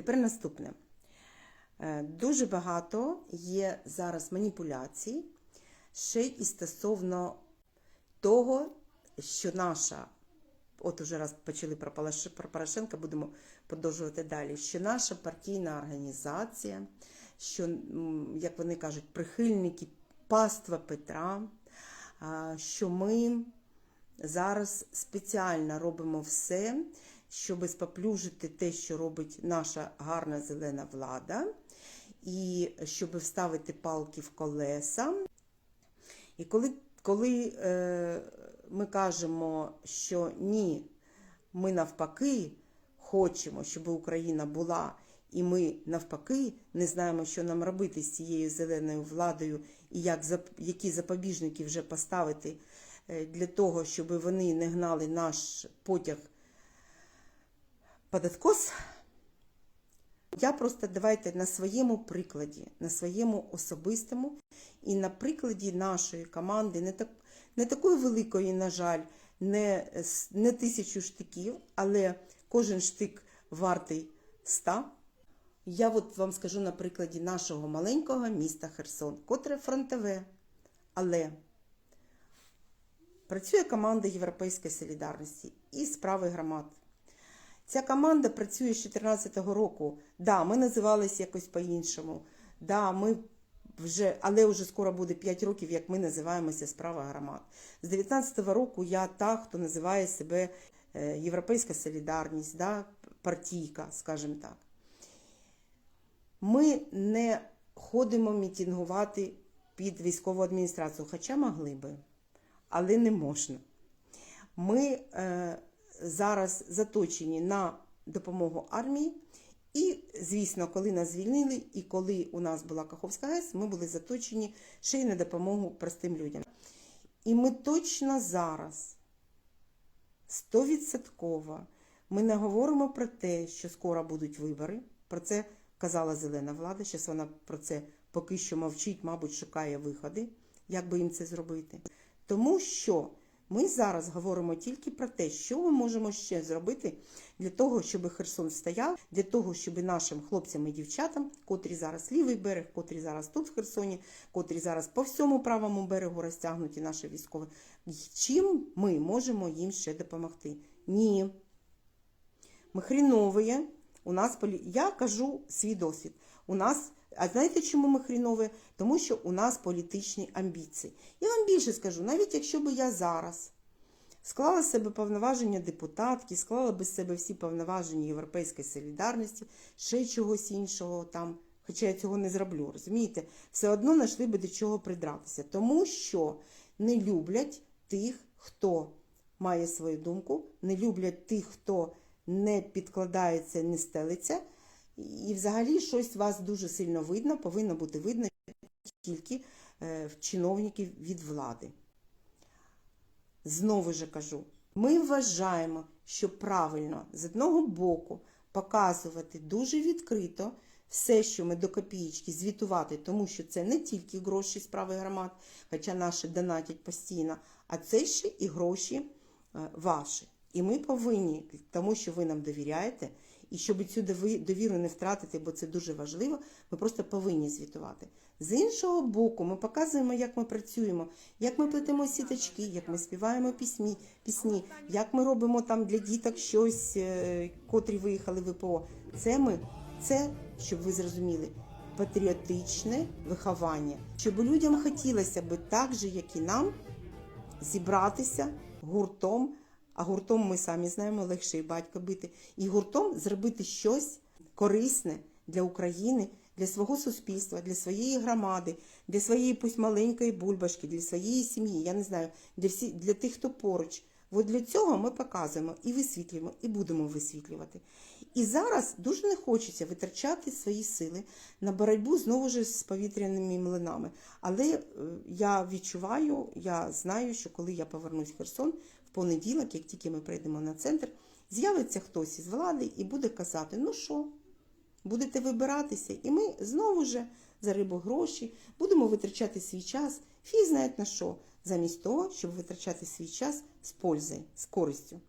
Тепер наступне. Е, Дуже багато є зараз маніпуляцій ще і стосовно того, що наша, от уже раз почали про Порошенка, будемо продовжувати далі, що наша партійна організація, що, як вони кажуть, прихильники паства Петра, що ми зараз спеціально робимо все, щоб споплюжити те, що робить наша гарна зелена влада, і щоб вставити палки в колеса. І коли, коли е, ми кажемо, що ні, ми навпаки хочемо, щоб Україна була, і ми навпаки не знаємо, що нам робити з цією зеленою владою, і як, які запобіжники вже поставити е, для того, щоб вони не гнали наш потяг під откос, я просто давайте на своєму прикладі, на своєму особистому і на прикладі нашої команди, не, так, не такої великої, на жаль, не, не тисячу штиків, але кожен штик вартий 100. Я от вам скажу на прикладі нашого маленького міста Херсон, котре фронтове, але працює команда Європейської солідарності і справи громад. Ця команда працює з 2014 року. Да, ми називалися якось по-іншому. Да, ми вже, але вже скоро буде 5 років, як ми називаємося справа громад. З 2019 року я та, хто називає себе е, Європейська солідарність, да, партійка, скажімо так. Ми не ходимо мітингувати під військову адміністрацію, хоча могли би, але не можна. Ми е, зараз заточені на допомогу армії. І, звісно, коли нас звільнили, і коли у нас була Каховська ГЕС, ми були заточені ще й на допомогу простим людям. І ми точно зараз, стовідсотково, ми не говоримо про те, що скоро будуть вибори. Про це казала зелена влада. Зараз вона про це поки що мовчить, мабуть, шукає виходи, як би їм це зробити. Тому що ми зараз говоримо тільки про те, що ми можемо ще зробити для того, щоб Херсон стояв, для того, щоб нашим хлопцям і дівчатам, котрі зараз лівий берег, котрі зараз тут в Херсоні, котрі зараз по всьому правому берегу розтягнуті наші військові, чим ми можемо їм ще допомогти? Ні. Ми хрінові. У нас полі... Я кажу свій досвід. У нас, а знаєте, чому ми хрінові? Тому що у нас політичні амбіції. Я вам більше скажу, навіть якщо би я зараз склала з себе повноваження депутатки, склала би з себе всі повноваження Європейської солідарності, ще чогось іншого там, хоча я цього не зроблю, розумієте, все одно знайшли би до чого придратися, тому що не люблять тих, хто має свою думку, не люблять тих, хто не підкладається, не стелиться. І взагалі щось вас дуже сильно видно, повинно бути видно тільки е, в чиновників від влади. Знову ж кажу, ми вважаємо, що правильно з одного боку показувати дуже відкрито все, що ми до копієчки звітувати, тому що це не тільки гроші справи громад, хоча наші донатять постійно, а це ще і гроші е, ваші. І ми повинні, тому що ви нам довіряєте, і щоб цю довіру не втратити, бо це дуже важливо, ми просто повинні звітувати. З іншого боку, ми показуємо, як ми працюємо, як ми плетемо сіточки, як ми співаємо пісні, пісні, як ми робимо там для діток щось, е, котрі виїхали в ВПО. Це ми, це, щоб ви зрозуміли, патріотичне виховання, щоб людям хотілося би так же, як і нам, зібратися гуртом. А гуртом ми самі знаємо, легше і батька бити. І гуртом зробити щось корисне для України, для свого суспільства, для своєї громади, для своєї пусть маленької бульбашки, для своєї сім'ї. Я не знаю, для всі, для тих, хто поруч. От для цього ми показуємо і висвітлюємо, і будемо висвітлювати. І зараз дуже не хочеться витрачати свої сили на боротьбу знову ж з повітряними млинами. Але е, я відчуваю, я знаю, що коли я повернусь в Херсон понеділок, як тільки ми прийдемо на центр, з'явиться хтось із влади і буде казати: ну що, будете вибиратися, і ми знову ж за рибу гроші будемо витрачати свій час, фі знає на що, замість того, щоб витрачати свій час з пользою, з користю.